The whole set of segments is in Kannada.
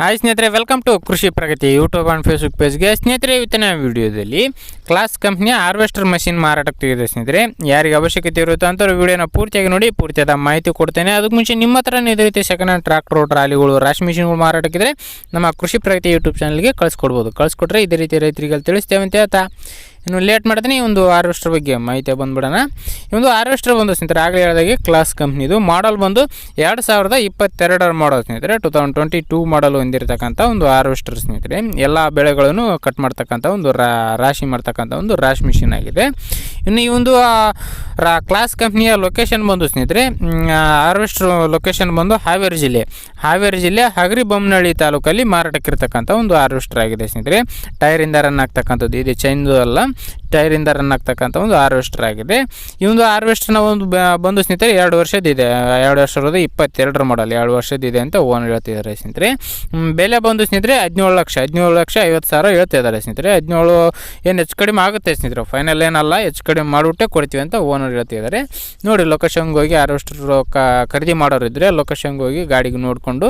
ಹಾಯ್ ಸ್ನೇಹಿತರೆ welcome to Krishi Pragati YouTube and Facebook ಪೇಜ್ಗೆ ಸ್ನೇಹಿತರೆ, ಇವತ್ತಿನ ವಿಡಿಯೋದಲ್ಲಿ ಕ್ಲಾಸ್ ಕಂಪ್ನಿಯ ಹಾರ್ವೆಸ್ಟರ್ ಮಷಿನ್ ಮಾರಾಟಕ್ಕೆ ತೆಗೆದಿದೆ ಸ್ನೇಹಿತರೆ. ಯಾರಿಗೆ ಅವಶ್ಯಕತೆ ಇರುತ್ತೋ ಅಂಥವ್ರು ವಿಡಿಯೋನ ಪೂರ್ತಿಯಾಗಿ ನೋಡಿ, ಪೂರ್ತಿಯಾದ ಮಾಹಿತಿ ಕೊಡ್ತೇನೆ. ಅದಕ್ಕೆ ಮುಂಚೆ ನಿಮ್ಮ ಹತ್ರ ಇದೇ ರೀತಿ ಸೆಕೆಂಡ್ ಹ್ಯಾಂಡ್ ಟ್ರಾಕ್ಟರ್ ಟ್ರಾಲಿಗಳು, ರಾಶಿ ಮಿಷಿನ್ಗಳು ಮಾರಾಟಕ್ಕಿದ್ರೆ ನಮ್ಮ ಕೃಷಿ ಪ್ರಗತಿ ಯೂಟ್ಯೂಬ್ ಚಾನಲ್ಗೆ ಕಳಿಸ್ಕೊಡ್ಬೋದು. ಕಳಿಸ್ಕೊಟ್ರೆ ಇದೇ ರೀತಿ ರೈತರಿಗೆ ತಿಳಿಸ್ತೇವೆ ಅಂತ ಹೇಳ್ತಾ. ಇನ್ನು ಲೇಟ್ ಮಾಡ್ತೀನಿ ಈ ಒಂದು ಹಾರ್ವೆಸ್ಟರ್ ಬಗ್ಗೆ ಮಾಹಿತಿ ಬಂದ್ಬಿಡೋಣ. ಈ ಒಂದು ಹಾರ್ವೆಸ್ಟರ್ ಬಂದು ಸ್ನೇಹಿತರೆ, ಆಗಲೇ ಹೇಳಿದಾಗೆ ಕ್ಲಾಸ್ ಕಂಪ್ನಿದು ಮಾಡಲ್ ಬಂದು ಎರಡು ಸಾವಿರದ ಇಪ್ಪತ್ತೆರಡರ ಮಾಡಲ್ ಸ್ನೇಹಿತರೆ two thousand twenty two model ಹೊಂದಿರತಕ್ಕಂಥ ಒಂದು ಹಾರ್ವೆಸ್ಟರ್ ಸ್ನೇಹಿತರೆ. ಎಲ್ಲ ಬೆಳೆಗಳನ್ನು ಕಟ್ ಮಾಡ್ತಕ್ಕಂಥ ಒಂದು ರಾಶಿ ಮಾಡ್ತಕ್ಕಂಥ ಒಂದು ರಾಶಿ ಮಿಷಿನ್ ಆಗಿದೆ. ಇನ್ನು ಈ ಒಂದು ಕ್ಲಾಸ್ ಕಂಪ್ನಿಯ ಲೊಕೇಶನ್ ಬಂದು ಸ್ನೇಹಿತರೆ ಹಾರ್ವೆಸ್ಟ್ ಲೊಕೇಶನ್ ಬಂದು ಹಾವೇರಿ ಜಿಲ್ಲೆ. ಹಾವೇರಿ ಜಿಲ್ಲೆ ಹಗರಿ ಬೊಮ್ಮನಹಳ್ಳಿ ತಾಲೂಕಲ್ಲಿ ಮಾರಾಟಕ್ಕಿರ್ತಕ್ಕಂಥ ಒಂದು ಹಾರ್ವೆಸ್ಟರ್ ಆಗಿದೆ ಸ್ನೇಹಿತರೆ. ಟೈರಿಂದ ರನ್ ಆಗ್ತಕ್ಕಂಥದ್ದು. ಇದು ಚೈನ್ದು ಅಲ್ಲ. ಟೈರಿಂದ ರನ್ ಆಗ್ತಕ್ಕಂಥ ಒಂದು ಹಾರ್ವೆಸ್ಟರ್ ಆಗಿದೆ. ಈ ಒಂದು ಹಾರ್ವೆಸ್ಟರ್ನ ಒಂದು ಬಂದು ಸ್ನೇಹಿತರೆ, ಎರಡು ವರ್ಷದಿದೆ ಎರಡು ವರ್ಷದ ಇಪ್ಪತ್ತೆರಡರ ಮಾಡಲ್ ಎರಡು ವರ್ಷದಿದೆ ಅಂತ ಓನ್ ಹೇಳ್ತಿದ್ದಾರೆ ಸ್ನೇಹಿತರೆ. ಬೆಲೆ ಬಂದು ಸ್ನೇಹಿತರೆ, ಹದಿನೇಳು ಲಕ್ಷ ಹದಿನೇಳು ಲಕ್ಷ ಐವತ್ತು ಸಾವಿರ ಹೇಳ್ತಿದ್ದಾರೆ ಸ್ನೇಹಿತರೆ. ಹದಿನೇಳು ಏನು ಹೆಚ್ಚು ಕಡಿಮೆ ಆಗುತ್ತೆ ಸ್ನೇಹಿತರೆ? ಫೈನಲ್ ಏನಲ್ಲ, ಹೆಚ್ಚು ಕಡಿಮೆ ಮಾಡಿಬಿಟ್ಟೆ ಕೊಡ್ತೀವಿ ಅಂತ ಓನರ್ ಹೇಳ್ತಿದ್ದಾರೆ ನೋಡಿ, ಲೊಕೇಶನ್ಗೆ ಹೋಗಿ ಹಾರ್ವೆಸ್ಟರ್ ಖರೀದಿ ಮಾಡೋರಿದ್ರೆ ಲೊಕೇಶನ್ಗೆ ಹೋಗಿ ಗಾಡಿಗೆ ನೋಡಿಕೊಂಡು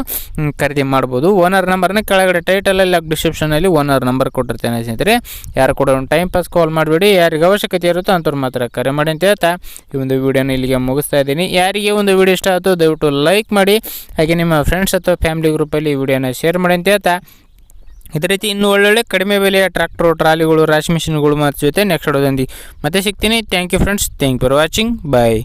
ಖರೀದಿ ಮಾಡ್ಬೋದು. ಓನರ್ ನಂಬರ್ನ ಕೆಳಗಡೆ ಟೈಟಲಲ್ಲಿ ಡಿಸ್ಕ್ರಿಪ್ಷನಲ್ಲಿ ಓನರ್ ನಂಬರ್ ಕೊಟ್ಟಿರ್ತೇನೆ ಸ್ನೇಹಿತರೆ. ಯಾರು ಕೂಡ ಟೈಮ್ ಪಾಸ್ ಕಾಲ್ ಮಾಡಿಬಿಡಿ ಯಾರಿಗೆ ಅವಶ್ಯಕತೆ ಇರುತ್ತೋ ಅಂತವ್ರು ಮಾತ್ರ ಕರೆ ಮಾಡಿ ಅಂತ ಹೇಳ್ತಾ ಈ ಒಂದು ವಿಡಿಯೋನ ಇಲ್ಲಿಗೆ ಮುಗಿಸ್ತಾ ಇದ್ದೀನಿ. ಯಾರಿಗೆ ಒಂದು ವಿಡಿಯೋ ಇಷ್ಟ ಆಯಿತು ದಯವಿಟ್ಟು ಲೈಕ್ ಮಾಡಿ, ಹಾಗೆ ನಿಮ್ಮ ಫ್ರೆಂಡ್ಸ್ ಅಥವಾ ಫ್ಯಾಮಿಲಿ ಗ್ರೂಪಲ್ಲಿ ಈ ವಿಡಿಯೋನ ಶೇರ್ ಮಾಡಿ ಅಂತ ಹೇಳ್ತಾ. ಇದೇ ರೀತಿ ಇನ್ನೂ ಒಳ್ಳೊಳ್ಳೆ ಕಡಿಮೆ ಬೆಲೆಯ ಟ್ರ್ಯಾಕ್ಟ್ರು ಟ್ರಾಲಿಗಳು ರಾಶಿ ಮಿಷಿನ್ಗಳು ಮತ್ತು ಜೊತೆ ನೆಕ್ಸ್ಟ್ ಹೊಡೋದೊಂದಿಗೆ ಮತ್ತೆ ಸಿಗ್ತೀನಿ. Thank you friends thank you for watching bye